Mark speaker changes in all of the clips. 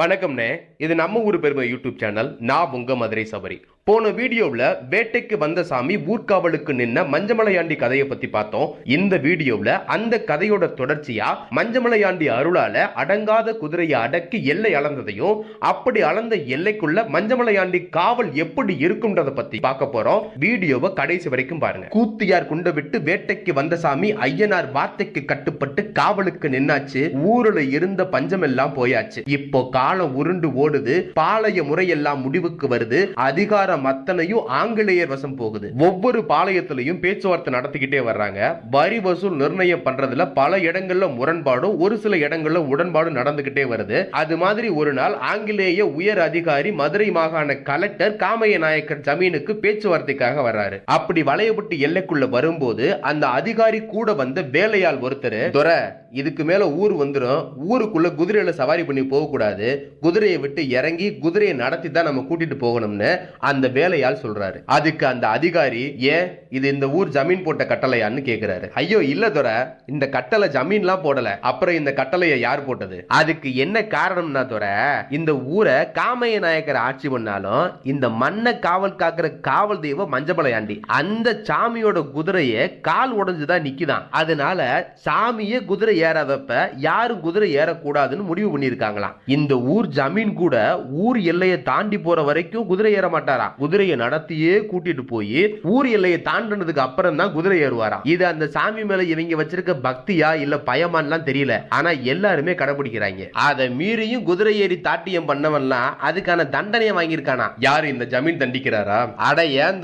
Speaker 1: வணக்கம்ண்ணே. இது நம்ம ஊர் பெருமை யூடியூப் சேனல் நான் உங்க மதுரை சபரி. போன வீடியோவில் வேட்டைக்கு வந்த சாமி ஊர்காவலுக்கு நின்ன மஞ்சமலையாண்டி கதையை பத்தி பார்த்தோம். இந்த வீடியோவில் அந்த கதையோட தொடர்ச்சியா மஞ்சமலையாண்டி அருளால அடங்காத குதிரையை அடக்கி எல்லை அளந்ததையும் அப்படி அளந்த எல்லைக்குள்ள மஞ்சமலையாண்டி காவல் எப்படி இருக்கும்ன்றத பத்தி பார்க்க போறோம். வீடியோவை கடைசி வரைக்கும் பாருங்க. கூத்தியார் குண்டை விட்டு வேட்டைக்கு வந்த சாமி ஐயனார் வார்த்தைக்கு கட்டுப்பட்டு காவலுக்கு நின்னாச்சு. ஊருல இருந்த பஞ்சமெல்லாம் போயாச்சு. இப்போ காலம் உருண்டு ஓடுது பாளைய முறையெல்லாம் முடிவுக்கு வருது அதிகாரம் அத்தனையும் ஆங்கிலேயர் வசம் போகுது. ஒவ்வொரு பாளையத்திலையும் பேச்சுவார்த்தை நடத்திக்கிட்டே வர்றாங்க. வரி வசூல் நிர்ணயம் பண்றதுல பல இடங்கள்ல முரண்பாடும் ஒரு சில இடங்கள்ல உடன்பாடும் நடந்துகிட்டே வருது. அது மாதிரி ஒரு நாள் ஆங்கிலேய உயர் அதிகாரி மதுரை மாகாண கலெக்டர் காமைய நாயக்கர் ஜமீனுக்கு பேச்சுவார்த்தைக்காக வர்றாரு. அப்படி வளையப்பட்டு எல்லைக்குள்ள வரும்போது அந்த அதிகாரி கூட வந்த வேலையாள் ஒருத்தர் துரை இதுக்கு மேல ஊர் வந்துடும் ஊருக்குள்ள குதிரையில சவாரி பண்ணி போக கூடாது குதிரையை விட்டு இறங்கி குதிரையை நடத்தி தான் நம்ம கூட்டிட்டு போகணும்னு அந்த வேலையால் சொல்றாரு. அதுக்கு அந்த அதிகாரி ஏன் இது இந்த ஊர் ஜமீன் போட்ட கட்டளையான்னு கேக்குறாரு. ஐயோ இல்ல துரை இந்த கட்டளை ஜமீன்லாம் போடல. அப்புறம் இந்த கட்டளையை யார் போட்டது? அதுக்கு என்ன காரணம்னா துரை இந்த ஊரை காமைய நாயக்கர் ஆட்சி பண்ணாலும் இந்த மண்ணை காவல் காக்கிற காவல் தெய்வம் மஞ்சபலையாண்டி அந்த சாமியோட குதிரையை கால் உடைஞ்சுதான் நிக்குதான். அதனால சாமியே குதிரை ஏறாதப்ப யாரும் குதிரை ஏறக்கூடாதுன்னு முடிவு பண்ணியிருக்காங்களாம். இந்த ஊர் ஜமீன் கூட ஊர் எல்லையை தாண்டி போற வரைக்கும் குதிரை ஏற மாட்டாரா? குதிரையை நடத்தியே கூட்டிட்டு போய் ஊர் எல்லையை தாண்டினதுக்கு அப்புறம் தான் குதிரை ஏறுவாராம் இது அந்த சாமி மேல இவங்க வச்சிருக்க பக்தியா இல்ல பயமான்லாம் தெரியல. ஆனா எல்லாருமே கடைபிடிக்கிறாங்க. அதை மீறியும் குதிரை ஏறி தாட்டியம் பண்ணவன்லாம் அதுக்கான தண்டனையை வாங்கியிருக்கானா? யாரு இந்த ஜமீன் தண்டிக்கிறாரா? அட ஏன்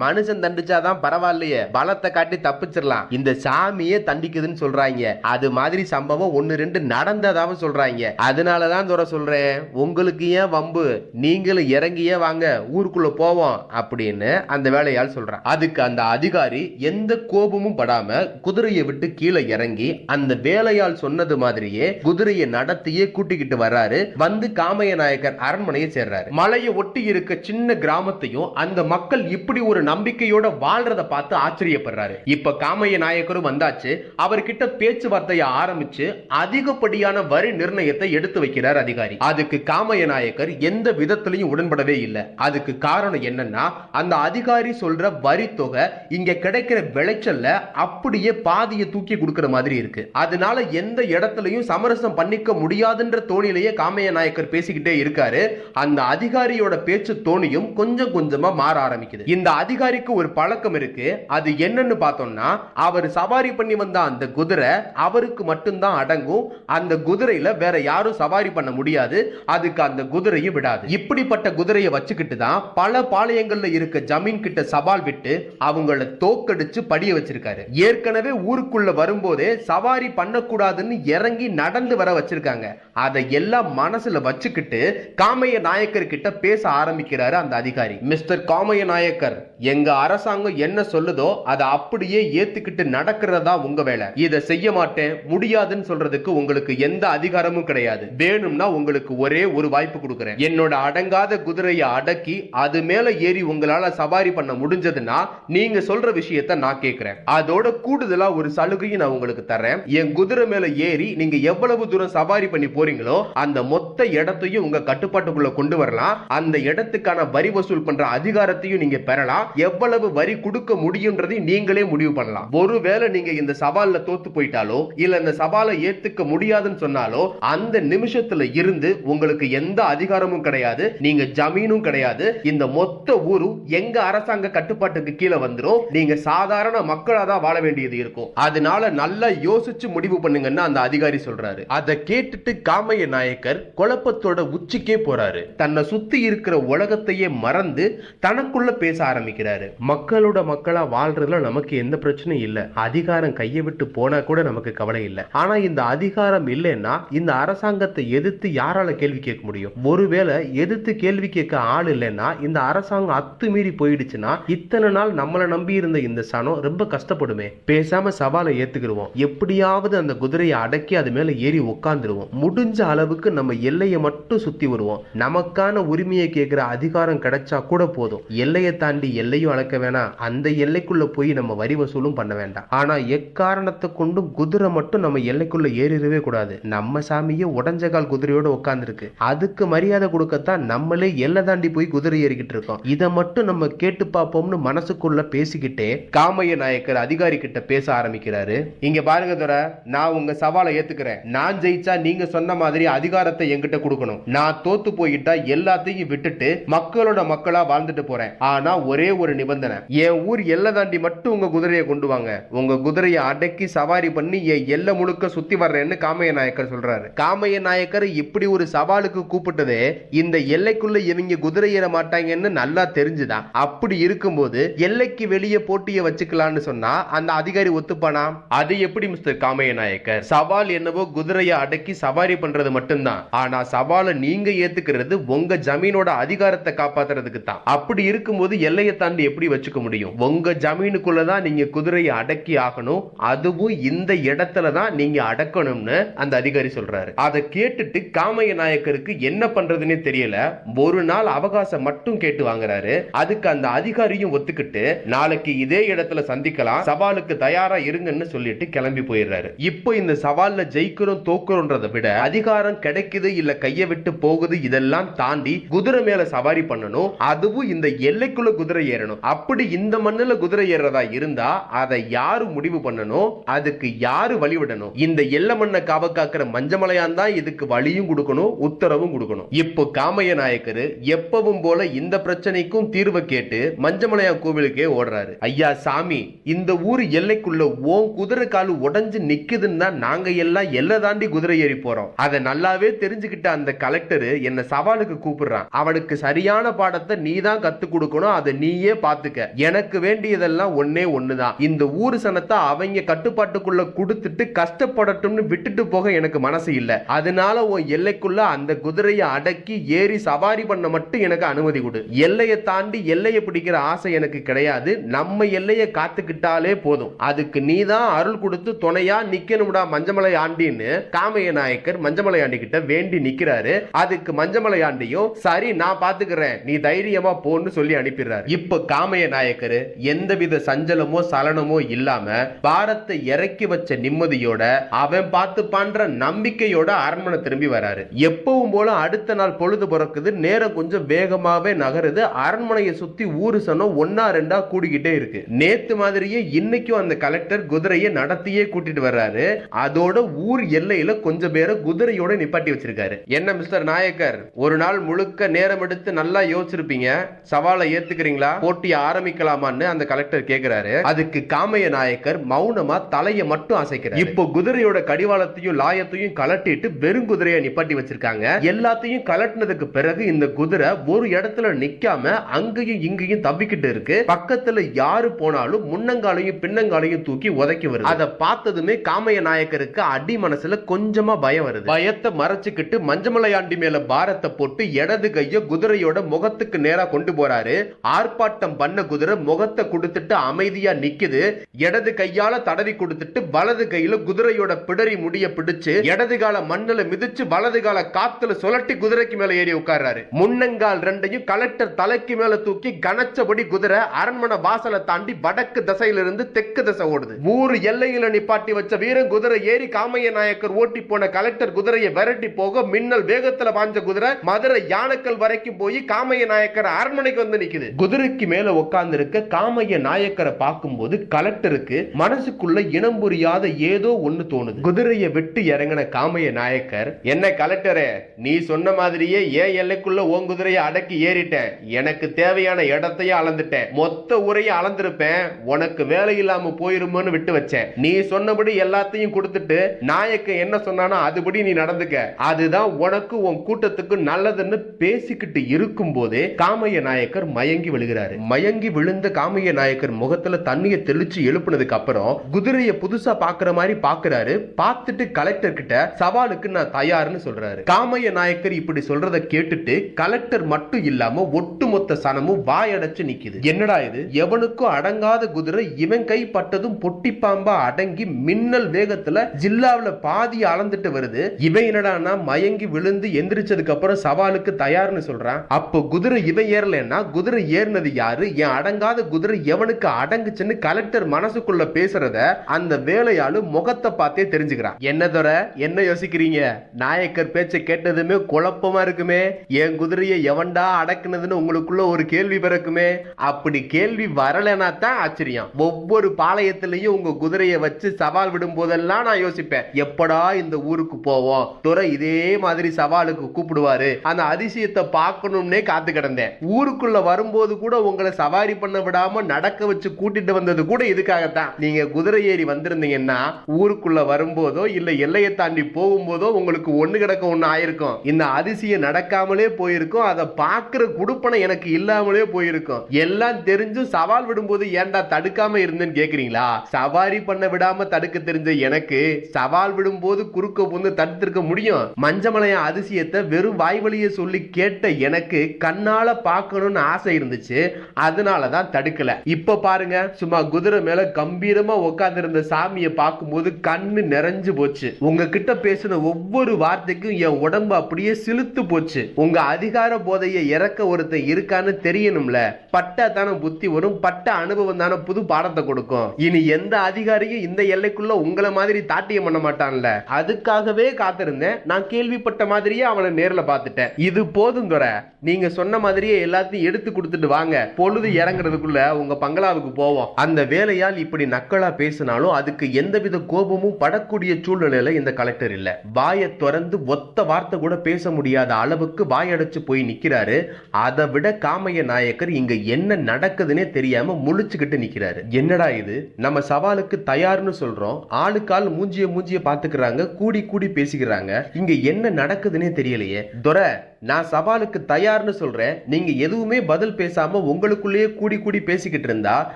Speaker 1: மனுஷன் தண்டிச்சாதான் பரவாயில்லையே. பலத்தை காட்டி தப்பிச்சிடலாம். இந்த சாமியே தண்டிக்குதுன்னு சொல்றாங்க. அது மாதிரி சம்பவம் ஒன்னு ரெண்டு நடந்ததாவும் சொல்றாங்க. அதனாலதான் தூர சொல்றேன். உங்களுக்கு ஏன் வம்பு? நீங்களும் இறங்கியே வாங்க. ஊருக்குள்ள போவோம் அப்படின்னு அந்த வேலையால் சொல்றான். அதுக்கு அந்த அதிகாரி எந்த கோபமும் படாம குதிரையை விட்டு கீழே இறங்கி அந்த வேலையால் சொன்னது மாதிரியே குதிரையை நடத்தியே கூட்டிக்கிட்டு வர்றாரு. வந்து காமைய நாயக்கர் அரண்மனையை சேர்றாரு. மலையை ஒட்டி இருக்க சின்ன கிராமத்தையும் அந்த மக்கள் இப்படி ஒரு ஒரு நம்பிக்கையோட வாழ்றத பார்த்து ஆச்சரியப்படுறாரு. இப்ப காமைய நாயக்கரும் வந்தாச்சு. அவர்கிட்ட பேச்சுவார்த்தையை ஆரம்பிச்சு அதிகப்படியான வரி நிர்ணயத்தை எடுத்து வைக்கிறார் அதிகாரி. அதுக்கு காமைய நாயக்கர் எந்த விதத்திலையும் உடன்படவே இல்லை. அதுக்கு காரணம் என்னன்னா அந்த அதிகாரி சொல்ற வரி தொகை இங்க கிடைக்கிற விளைச்சல்ல அப்படியே பாதியை தூக்கி கொடுக்கிற மாதிரி இருக்கு. அதனால எந்த இடத்துலயும் சமரசம் பண்ணிக்க முடியாதுன்ற தோணிலேயே காமைய நாயக்கர் பேசிக்கிட்டே இருக்காரு. அந்த அதிகாரியோட பேச்சு தோணியும் கொஞ்சம் கொஞ்சமா மாற ஆரம்பிக்குது. இந்த அதிகாரிக்கு ஒரு பழக்கம் இருக்கு. அது என்னன்னு பார்த்தோம்னா அவர் சவாரி பண்ணி வந்த அந்த குதிரை அவருக்கு மட்டும்தான் அடங்கும். அந்த குதிரையில வேற யாரும் சவாரி பண்ண முடியாது. அதுக்கு அந்த குதிரையும் விடாது. இப்படிப்பட்ட குதிரையை வச்சுக்கிட்டு தான் பல பாளையங்கள்ல இருக்க ஜமீன் கிட்ட சவால் விட்டு அவங்கள தோக்கடிச்சு படிய வச்சிருக்காரு. ஏற்கனவே ஊருக்குள்ள வரும்போதே சவாரி பண்ணக்கூடாதுன்னு இறங்கி நடந்து வர வச்சிருக்காங்க. அதை எல்லாம் மனசுல வச்சுக்கிட்டு காமைய நாயக்கர் கிட்ட பேச ஆரம்பிக்கிறாரு அந்த அதிகாரி. மிஸ்டர் காமைய நாயக்கர் எங்க அரசாங்கம் என்ன சொல்லுதோ அதை அப்படியே ஏத்துக்கிட்டு நடக்கிறதா உங்க வேலை. இதை செய்ய மாட்டேன் முடியாதுன்னு சொல்றதுக்கு உங்களுக்கு எந்த அதிகாரமும் கிடையாது. வேணும்னா உங்களுக்கு ஒரே ஒரு வாய்ப்பு கொடுக்குறேன். என்னோட அடங்காத குதிரையை அடக்கி அது மேல ஏறி உங்களால சவாரி பண்ண முடிஞ்சதுன்னா நீங்க சொல்ற விஷயத்த நான் கேட்கிறேன் அதோட கூடுதலா ஒரு சலுகையும் நான் உங்களுக்கு தரேன் என் குதிரை மேல ஏறி நீங்க எவ்வளவு தூரம் சவாரி பண்ணி போறீங்களோ அந்த மொத்த இடத்தையும் உங்க கட்டுப்பாட்டுக்குள்ள கொண்டு வரலாம். அந்த இடத்துக்கான வரி வசூல் பண்ற அதிகாரத்தையும் நீங்க பெறலாம். எவ்வளவு வரி கொடுக்க முடியும்ன்றதையும் நீங்களே முடிவு பண்ணலாம். ஒருவேளை நீங்க இந்த சவால்ல தோத்து போயிட்டாலோ இல்ல இந்த சவாலை ஏத்துக்க முடியாதுன்னு சொன்னாலோ அந்த நிமிஷத்துல இருந்து உங்களுக்கு எந்த அதிகாரமும் கிடையாது நீங்க ஜமீனும் கிடையாது இந்த மொத்த ஊரும் எங்க அரசாங்க கட்டுப்பாட்டுக்கு கீழே வந்துடும் நீங்க சாதாரண மக்களா தான் வாழ வேண்டியது இருக்கும். அதனால நல்லா யோசிச்சு முடிவு பண்ணுங்கன்னு அந்த அதிகாரி சொல்றாரு. அதை கேட்டுட்டு காமைய நாயக்கர் குழப்பத்தோட உச்சிக்கே போறாரு. தன்னை சுத்தி இருக்கிற உலகத்தையே மறந்து தனக்குள்ள பேச ஆரம்பிக்கிறாரு. மக்களோட மக்களா வாழ்றதுல நமக்கு எந்த பிரச்சனையும் இல்ல. அதிகாரம் கையை விட்டு போனா கூட நமக்கு கவலை இல்லை. ஆனா இந்த அதிகாரம் இல்லைன்னா இந்த அரசாங்கத்தை எதிர்த்து யாரால கேள்வி கேட்க முடியும்? ஒருவேளை எதிர்த்து கேள்வி கேட்க ஆள் இல்லைன்னா இந்த அரசாங்கம் அத்துமீறி போயிடுச்சுன்னா இத்தனை நாள் நம்மளை நம்பி இருந்த இந்த சனம் ரொம்ப கஷ்டப்படுமே. பேசாம சவாலை ஏத்துக்கிடுவோம். எப்படியாவது அந்த குதிரையை அடக்கி அது மேல ஏறி உட்காந்துருவோம் முடிஞ்ச அளவுக்கு நம்ம எல்லையை மட்டும் சுத்தி வருவோம். நமக்கான உரிமையை கேட்கிற அதிகாரம் கிடைச்சா கூட போதும். எல்லையை தாண்டி எல்லையும் அளக்க வேணாம். அந்த எல்லைக்குள்ள போய் நம்ம வரி வசூலும் பண்ண வேண்டாம். ஆனா எக்காரணத்தை கொண்டும் குதிரை மட்டும் நம்ம எல்லைக்குள்ள ஏறிடவே கூடாது. நம்ம சாமியே உடஞ்ச கால் குதிரையோட உட்காந்துருக்கு அதுக்கு மரியாதை கொடுக்கத்தான் நம்மளே எல்லை தாண்டி போய் குதிரை ஏறிக்கிட்டு இருக்கோம். இதை மட்டும் நம்ம கேட்டு பார்ப்போம்னு மனசுக்குள்ள பேசிக்கிட்டே காமைய நாயக்கர் அதிகாரி கிட்ட பேச ஆரம்பிக்கிறாரு. இங்க பாருங்க துரை நான் உங்க சவாலை ஏத்துக்கிறேன். நான் ஜெயிச்சா நீங்க சொன்ன மாதிரி அதிகாரத்தை என்கிட்ட கொடுக்கணும். நான் தோத்து போயிட்டா எல்லாத்தையும் விட்டுட்டு மக்களோட மக்களா வாழ்ந்துட்டு போறேன். ஆனா ஒரே ஒரு நிபந்தனை. என் ஊர் எல்லை தாண்டி மட்டும் உங்க குதிரையை கொண்டு வாங்க. உங்க குதிரையை அடக்கி சவாரி பண்ணி என் எல்லை முழுக்க சுத்தி வர்றேன்னு காமைய நாயக்கர் சொல்றாரு. காமைய நாயக்கர் இப்படி ஒரு சவாலுக்கு கூப்பிட்டதே இந்த எல்லைக்குள்ள இவங்க குதிரை ஏற மாட்டாங்கன்னு நல்லா தெரிஞ்சுதான் அப்படி இருக்கும்போது எல்லைக்கு வெளியே போட்டியை வச்சுக்கலாம்னு சொன்னா அந்த அதிகாரி ஒத்துப்பானா? அது எப்படி மிஸ்டர் காமைய நாயக்கர்? சவால் என்னவோ குதிரையை அடக்கி சவாரி பண்றது மட்டும்தான். ஆனா சவாலை நீங்க ஏத்துக்கிறது உங்க ஜமீனோட அதிகாரத்தை காப்பாத்துறதுக்கு தான் அப்படி இருக்கும்போது எல்லையை தாண்டி எப்படி வச்சுக்க முடியும்? உங்க ஜமீனுக்குள்ள தான் நீங்க குதிரையை அடக்கி ஆகணும். அதுவும் இந்த இடத்துல தான் நீங்க அடக்கணும்னு அந்த அதிகாரி சொல்றாரு. அதை கேட்டுட்டு காமைய நாயக்கருக்கு என்ன பண்றதுன்னே தெரியல. ஒரு நாள் அவகாசம் மட்டும் கேட்டு வாங்குறாரு. அதுக்கு அந்த அதிகாரியும் ஒத்துக்கிட்டு நாளைக்கு இதே இடத்துல சந்திக்கலாம். சவாலுக்கு தயாரா இருங்கன்னு சொல்லிட்டு கிளம்பி போயிடுறாரு. இப்போ இந்த சவால்ல ஜெயிக்கிறோம் தோக்குறோன்றதை விட அதிகாரம் கிடைக்குது இல்ல கையை விட்டு போகுது இதெல்லாம் தாண்டி குதிரை மேல சவாரி பண்ணணும். அதுவும் இந்த எல்லைக்குள்ள குதிரை ஏறணும். அப்படி இந்த மண்ணுல குதிரை ஏறதா இருந்தா அதை யாரு முடிவு பண்ணணும்? அதுக்கு யாரு வழிவிடணும்? இந்த எல்ல மண்ணை காவ காக்கிற மஞ்சமலையான் தான் இதுக்கு வழியும் கொடுக்கணும் உத்தரவும் கொடுக்கணும். இப்போ காமைய நாயக்கர் எப்பவும் போல இந்த பிரச்சனைக்கும் தீர்வை கேட்டு மஞ்சமலையான் கோவிலுக்கே ஓடுறாரு. ஐயா சாமி இந்த ஊர் எல்லைக்குள்ள ஓம் குதிரை காலு உடைஞ்சு நிக்குதுன்னு தான் நாங்க எல்லாம் எல்லை தாண்டி குதிரை ஏறி போறோம். அதை நல்லாவே தெரிஞ்சுக்கிட்ட அந்த கலெக்டர் என்ன சவாலுக்கு கூப்பிடுறான். அவனுக்கு சரியான பாடத்தை நீ தான் கத்து கொடுக்கணும் அதை நீ நீயே பாத்துக்க. எனக்கு வேண்டியதெல்லாம் ஒன்னே ஒண்ணுதான். இந்த ஊர் சனத்தை அவங்க கட்டுப்பாட்டுக்குள்ள கொடுத்துட்டு கஷ்டப்படட்டும்னு விட்டுட்டு போக எனக்கு மனசு இல்ல. அதனால உன் எல்லைக்குள்ள அந்த குதிரையை அடக்கி ஏறி சவாரி பண்ண மட்டும் எனக்கு அனுமதி கொடு. எல்லையை தாண்டி எல்லையை பிடிக்கிற ஆசை எனக்கு கிடையாது. நம்ம எல்லையை காத்துக்கிட்டாலே போதும். அதுக்கு நீ தான் அருள் கொடுத்து துணையா நிக்கணும்டா மஞ்சமலை ஆண்டின்னு காமைய நாயக்கர் மஞ்சமலை ஆண்டி கிட்ட வேண்டி நிக்கிறாரு. அதுக்கு மஞ்சமலை ஆண்டியும் சரி நான் பாத்துக்கிறேன். நீ தைரியமா போன்னு சொல்லி அனுப்பிடுறாரு. இப்ப காமைய நாயக்கர் எந்தவித சஞ்சலமோ சலனமோ இல்லாம பாரத்தை இறக்கி வச்ச நிம்மதியோட அவன் பார்த்து பண்ற நம்பிக்கையோட அரண்மனை திரும்பி வராரு. எப்பவும் போல அடுத்த நாள் பொழுது பிறக்குது நேரம் கொஞ்சம் வேகமாவே நகருது அரண்மனையை சுத்தி ஊரு சனம் ஒன்னா ரெண்டா கூடிக்கிட்டே இருக்கு. நேத்து மாதிரியே இன்னைக்கும் அந்த கலெக்டர் குதிரையை நடத்தியே கூட்டிட்டு வர்றாரு. அதோட ஊர் எல்லையில கொஞ்சம் பேரை குதிரையோட நிப்பாட்டி வச்சிருக்காரு. என்ன மிஸ்டர் நாயக்கர் ஒரு நாள் முழுக்க நேரம் எடுத்து நல்லா யோசிச்சிருப்பீங்க? சவாலை ஏத்துக்கிறீங்களா? போட்டி ஆரம்பிக்கலாமான்னு அந்த கலெக்டர் கேக்குறாரு. அதுக்கு காமைய நாயக்கர் மௌனமா தலையை மட்டும் அசைக்கிறார். இப்போ குதிரையோட கடிவாளத்தையும் லாயத்தையும் கலட்டிட்டு வெறும் குதிரையை நிப்பாட்டி வச்சிருக்காங்க. எல்லாத்தையும் கலட்டினதுக்கு பிறகு இந்த குதிரை ஒரு இடத்துல நிக்காம அங்கேயும் இங்கேயும் தப்பிக்கிட்டு இருக்கு. பக்கத்துல யாரு போனாலும் முன்னங்காலையும் பின்னங்காலையும் தூக்கி உதைக்கி வருது. அதை பார்த்ததுமே காமைய நாயக்கருக்கு அடி மனசுல கொஞ்சமா பயம் வருது. பயத்தை மறைச்சுக்கிட்டு மஞ்சமலையாண்டி மேல பாரத்தை போட்டு இடது கைய குதிரையோட முகத்துக்கு நேரா கொண்டு போறாரு. ஆர்ப்பாட்டம் பண்ண குதிரை முகத்தை கொடுத்துட்டு அமைதியா நிக்குது. இடது கையால தடவி கொடுத்துட்டு வலது கையில குதிரையோட பிடரி முடிய பிடிச்சு இடது கால மண்ணுல மிதிச்சு வலது கால காத்துல சுழட்டி குதிரைக்கு மேல ஏறி உட்கார்றாரு. முன்னங்கால் ரெண்டையும் கலெக்டர் தலைக்கு மேல தூக்கி கனச்சபடி குதிரை அரண்மனை வாசலை தாண்டி வடக்கு திசையிலிருந்து தெற்கு திசை ஓடுது. ஊர் எல்லையில நிப்பாட்டி வச்ச வீரன் குதிரை ஏறி காமைய நாயக்கர் ஓட்டி போன கலெக்டர் குதிரையை விரட்டி போக மின்னல் வேகத்துல பாஞ்ச குதிரை மதுரை யானைக்கல் வரைக்கும் போய் காமைய நாயக்கர் அரண்மனைக்கு வந்து நிக்குது. குதிரைக்கு மேல உட்கார்ந்திருக்க காமைய நாயக்கரை பார்க்கும்போது கலெக்டருக்கு மனசுக்குள்ள இனம் புரியாத ஏதோ ஒண்ணு தோணுது. குதிரையை விட்டு இறங்கின காமைய நாயக்கர் என்ன கலெக்டரே நீ சொன்ன மாதிரியே ஏன் எல்லைக்குள்ள உன் குதிரையை அடக்கி ஏறிட்டேன்? எனக்கு தேவையான இடத்தையும் அளந்துட்டேன். மொத்த உரையை அளந்திருப்பேன். உனக்கு வேலை இல்லாம போயிருமோன்னு விட்டு வச்சேன். நீ சொன்னபடி எல்லாத்தையும் கொடுத்துட்டு நாயக்க என்ன சொன்னானோ அதுபடி நீ நடந்துக்க. அதுதான் உனக்கு உன் கூட்டத்துக்கு நல்லதுன்னு பேசிக்கிட்டு இருக்கும் போதே காமைய நாயக்கர் மயங்கி விழுகிறார். மயங்கி விழுந்த காமைய நாயக்கர் முகத்துல தண்ணியை தெளிச்சு எழுப்புனதுக்கு அப்புறம் குதிரையை புதுசா பாக்குற மாதிரி பாக்குறாரு. பார்த்துட்டு கலெக்டர் கிட்ட சவாலுக்கு நான் தயார்னு சொல்றாரு. காமைய நாயக்கர் இப்படி சொல்றத கேட்டுட்டு கலெக்டர் மட்டும் இல்லாம ஒட்டுமொத்த சனமும் வாயடைச்சு நிக்குது. என்னடா இது? எவனுக்கும் அடங்காத குதிரை இவன் கை பட்டதும் பொட்டி பாம்பா அடங்கி மின்னல் வேகத்துல ஜில்லாவுல பாதி அளந்துட்டு வருது. இவன் என்னடானா மயங்கி விழுந்து எந்திரிச்சதுக்கு அப்புறம் சவாலுக்கு தயார்னு சொல்றான். அப்போ குதிரை இவன் ஏறலைன்னா குதிரை ஏறினது யாரு? என் அடங்காத குதிரை எவனுக்கு அடங்குச்சுன்னு கலெக்டர் மனசுக்குள்ள பேசுறத அந்த வேலையாளு முகத்தை பார்த்தே தெரிஞ்சுக்கிறான். என்ன தர? என்ன யோசிக்கிறீங்க? நாயக்கர் பேச்சை கேட்டதுமே குழப்பமா இருக்குமே? என் குதிரையை எவன்டா அடக்குனதுன்னு உங்களுக்குள்ள ஒரு கேள்வி பிறக்குமே? அப்படி கேள்வி வரலைன்னா தான் ஆச்சரியம். ஒவ்வொரு பாளையத்திலையும் உங்க குதிரையை வச்சு சவால் விடும் போதெல்லாம் நான் யோசிப்பேன். எப்படா இந்த ஊருக்கு போவோம்? துறை இதே மாதிரி சவாலுக்கு கூப்பிடுவாரு. அந்த அதிசயத்தை பார்க்கணும்னே காத்து கிடந்தேன். ஊருக்குள்ள வரும்போது கூட உங்களை சவாரி பண்ண விடாம நடக்க வச்சு கூட்டிட்டு வந்தது கூட இதுக்காகத்தான். நீங்க குதிரை ஏறி வந்திருந்தீங்கன்னா ஊருக்குள்ள வரும்போதோ இல்ல எல்லையை தாண்டி போகும்போதோ உங்களுக்கு ஒண்ணு கிடக்க ஒண்ணு ஆயிருக்கும். இந்த அதிசயம் நடக்காமலே போயிருக்கும். அதை பார்க்கிற குடுப்பனை எனக்கு இல்லாமலே போயிருக்கும். எல்லாம் தெரிஞ்சும் சவால் விடும்போது ஏன்டா தடுக்காம இருந்தேன்னு கேக்குறீங்களா? சவாரி பண்ண விடாம தடுக்க தெரிஞ்ச எனக்கு சவால் விடும்போது குறுக்க புந்து தடுத்திருக்க முடியும். மஞ்சமலைய அதிசயத்தை வெறும் வாய் வழியை சொல்லி கேட்ட எனக்கு கண்ணால பார்க்கணும்னு ஆசை இருந்துச்சு. அதனால தான் தடுக்கல. இப்ப பாருங்க சும்மா குதிரை மேல கம்பீரமா உட்கார்ந்திருந்த சாமியை பார்க்கும்போது கண்ணு நிறைஞ்சு போச்சு. உங்ககிட்ட பேசின ஒவ்வொரு வார்த்தைக்கும் என் உடம்பு அப்படியே சிலுத்து போச்சு. உங்க அதிகார போதையை இறக்க ஒருத்தன் இருக்கான்னு தெரியணும்ல. பட்டா தானே புத்தி வரும் பட்ட அனுபவம் தானே புது பாடத்தை கொடுக்கும். இனி எந்த அதிகாரியும் இந்த எல்லைக்குள்ள உங்களை மாதிரி தாட்டியம் பண்ண மாட்டான்ல. அதுக்காகவே காத்திருந்தேன். நான் கேள்விப்பட்ட மாதிரியே அவனை நேர்ல பார்த்துட்டேன். இது போதும் துறை நீங்க சொன்ன மாதிரியே எல்லாத்தையும் எடுத்து கொடுத்துட்டு வாங்க. பொழுது இறங்குறதுக்குள்ள உங்க பங்களாவுக்கு போவோம். அந்த வேலையால் இப்படி நக்கலா பேசினாலும் அதுக்கு எந்தவித கோபமும் படக்கூடிய சூழ்நிலையில இந்த கலெக்டர் இல்ல. வாயை திறந்து ஒத்த வார்த்தை கூட பேச முடியாத அளவுக்கு வாயடைச்சு போய் நிக்கிறாரு. அதை விட காமைய நாயக்கர் இங்க என்ன நடக்குதுன்னே தெரியாம முழிச்சுக்கிட்டு நிக்கிறாரு. என்னடா இது? நம்ம சவாலுக்கு தயார்னு சொல்றோம். ஆளுக்கால் மூஞ்சிய மூஞ்சிய பாத்துக்கிறாங்க கூடி கூடி பேசிக்கிறாங்க. இங்க என்ன நடக்குதுன்னே தெரியலையே. துரை நான் சவாலுக்கு தயார்னு சொல்றேன். நீங்க எதுவுமே பதில் பேசாம உங்களுக்குள்ளேயே கூடி கூடி பேசிக்கிட்டு இருந்தா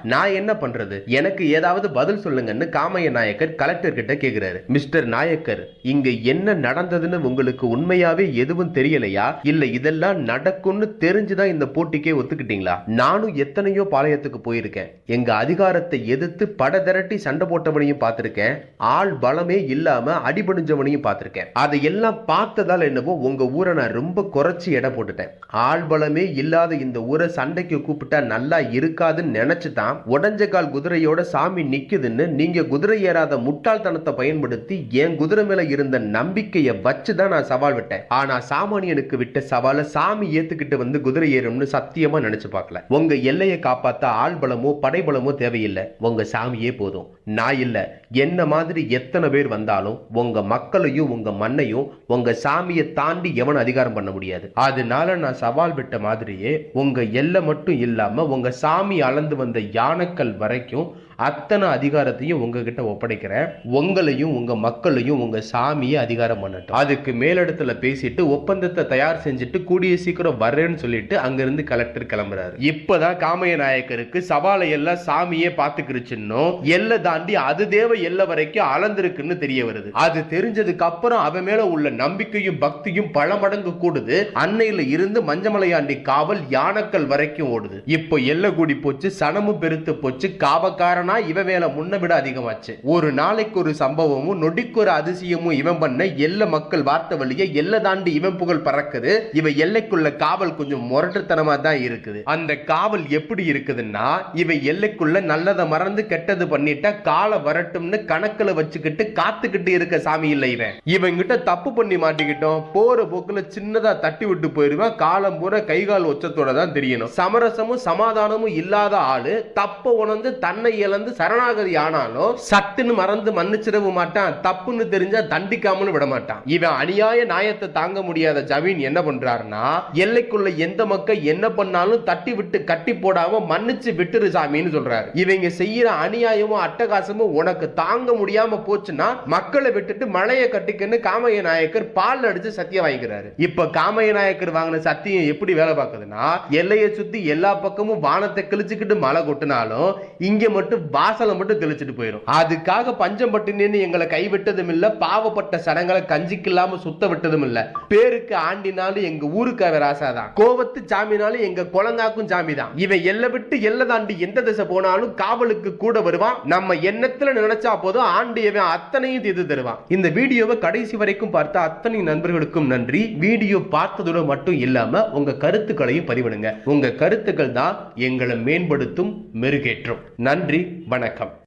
Speaker 1: நான் என்ன பண்றது? எனக்கு ஏதாவது பதில் சொல்லுங்கன்னு காமைய நாயக்கர் கலெக்டர் கிட்ட கேக்குறாரு. மிஸ்டர் நாயக்கர் இங்க என்ன நடந்ததுன்னு உங்களுக்கு உண்மையாவே எதுவும் தெரியலையா? இல்ல இதெல்லாம் நடக்கும்னு தெரிஞ்சுதான் இந்த போட்டிக்கே ஒத்துக்கிட்டீங்களா? நானும் எத்தனையோ பாளையத்துக்கு போயிருக்கேன். எங்க அதிகாரத்தை எதிர்த்து பட திரட்டி சண்டை போட்டவனையும் பார்த்திருக்கேன். ஆள் பலமே இல்லாம அடிபணிஞ்சவனையும் பார்த்திருக்கேன். அதையெல்லாம் பார்த்ததால் என்னவோ உங்க ஊரை நான் ரொம்ப குறைச்சி எடை போட்டுட்டேன். ஆள் பலமே இல்லாத இந்த ஊரை சண்டைக்கு கூப்பிட்டா நல்லா இருக்காதுன்னு நினைச்சு தான் உடஞ்ச கால் குதிரையோட சாமி நிக்குதுன்னு நீங்க குதிரை ஏறாத முட்டாள்தனத்தை பயன்படுத்தி என் குதிரை மேல இருந்த நம்பிக்கையை வச்சு தான் நான் சவால் விட்டேன். ஆனா சாமானியனுக்கு விட்ட சவாலை சாமி ஏத்துக்கிட்டு வந்து குதிரை ஏறும்னு சத்தியமா நினைச்சு பார்க்கல. உங்க எல்லையை காப்பாத்த ஆள் பலமோ படைபலமோ தேவையில்லை. உங்க சாமியே போதும். நான் இல்ல. என்ன மாதிரி எத்தனை பேர் வந்தாலும் உங்க மக்களையும் உங்க மண்ணையும் உங்க சாமியை தாண்டி எவன் அதிகாரம் பண்ண முடியாது. அதனால நான் சவால் விட்ட மாதிரியே உங்க எல்லை மட்டும் இல்லாம உங்க சாமி அளந்து வந்த யானைக்கல் வரைக்கும் அத்தனை அதிகாரத்தையும் உங்ககிட்ட ஒப்படைக்கிறேன். உங்களையும் உங்க மக்களையும் உங்க சாமியை அதிகாரம் பண்ணட்டும். அதுக்கு மேலிடத்துல பேசிட்டு ஒப்பந்தத்தை தயார் செஞ்சுட்டு கூடிய சீக்கிரம் வர்றேன்னு சொல்லிட்டு அங்கிருந்து கலெக்டர் கிளம்புறாரு. இப்பதான் காமைய நாயக்கருக்கு சவாலை எல்லாம் சாமியே பாத்துக்கிருச்சுன்னும் எல்லை தாண்டி அது தேவ எல்லை வரைக்கும் அளந்திருக்குன்னு தெரிய வருது. அது தெரிஞ்சதுக்கு அப்புறம் அவன் மேல உள்ள நம்பிக்கையும் பக்தியும் பல மடங்கு கூடுது. அன்னையில இருந்து மஞ்சமலையாண்டி காவல் யானக்கல் வரைக்கும் ஓடுது. இப்போ எல்லை கூடி போச்சு சனமும் பெருத்து போச்சு காவக்காரன் இவ வேலை முன்ன விட அதிகமாச்சு. ஒரு நாளைக்கு ஒரு சம்பவமும் நொடிக்கு ஒரு அதிசயமும் இவன் பண்ண எல்ல மக்கள் வார்த்தை வழிய எல்லை தாண்டி இவன் புகழ் பறக்குது. இவ எல்லைக்குள்ள காவல் கொஞ்சம் முரட்டுத்தனமா தான் இருக்குது. அந்த காவல் எப்படி இருக்குதுன்னா இவ எல்லைக்குள்ள நல்லதை மறந்து கெட்டது பண்ணிட்டா காலை வரட்டும்னு கணக்குல வச்சுக்கிட்டு காத்துக்கிட்டு இருக்க சாமி இல்லை இவன். இவங்கிட்ட தப்பு பண்ணி மாட்டிக்கிட்டோம். போற போக்குல சின்னதா தட்டி விட்டு போயிருவேன் காலம் பூரா கை கால் தான் தெரியணும். சமரசமும் சமாதானமும் இல்லாத ஆளு தப்ப உணர்ந்து தன்னை இழந்து சரணாகதி ஆனாலும் சட்டுன்னு மறந்து மன்னிச்சிடவு மாட்டான். தப்புன்னு தெரிஞ்சா தண்டிக்காமலும் விட மாட்டான். இவன் அநியாய நியாயத்தை தாங்க முடியாத ஜமீன் என்ன பண்றாருன்னா எல்லைக்குள்ள எந்த மக்கள் என்ன பண்ணாலும் தட்டி விட்டு கட்டி போடாம மன்னிச்சு விட்டுரு சாமின்னு சொல்றாரு. இவங்க செய்யற அநியாயமும் அட்டகாசமும் உனக்கு தாங்க முடியாம போச்சுன்னா மக்களை விட்டுட்டு மழையை கட்டிக்கன்னு காமைய நாயக்கர் பால் அடிச்சு சத்தியம் வாங்கிக்கிறாரு. இப்ப காமைய நாயக்கர் வாங்கின சத்தியம் எப்படி வேலை பார்க்குதுன்னா எல்லையை சுத்தி எல்லா பக்கமும் வானத்தை கிழிச்சுக்கிட்டு மழை கொட்டினாலும் இங்க மட்டும் வாசலை மட்டும் தெளிச்சுட்டு போயிடும் அதுக்காக பஞ்சம் பட்டினு எங்களை கைவிட்டதும் இல்ல பாவப்பட்ட சடங்களை கஞ்சிக்கு இல்லாம சுத்த விட்டதும் இல்ல. பேருக்கு ஆண்டினாலும் எங்க ஊருக்கு அவர் ஆசாதான். கோவத்து சாமினாலும் எங்க குழந்தாக்கும் சாமி தான் இவன் எல்லை விட்டு எல்லை தாண்டி எந்த திசை போனாலும் காவலுக்கு கூட வருவான். நம்ம எண்ணத்துல நினைச்சா போதும் ஆண்டியவன் அத்தனையும் தீர்த்து தருவான். இந்த வீடியோவை கடைசி வரைக்கும் பார்த்த அத்தனை நண்பர்களுக்கும் நன்றி. வீடியோ பார்த்ததோட மட்டும் இல்லாம உங்க கருத்துக்களையும் பதிவிடுங்க. உங்க கருத்துக்கள் தான் எங்களை மேம்படுத்தும் மெருகேற்றும். நன்றி. வணக்கம்.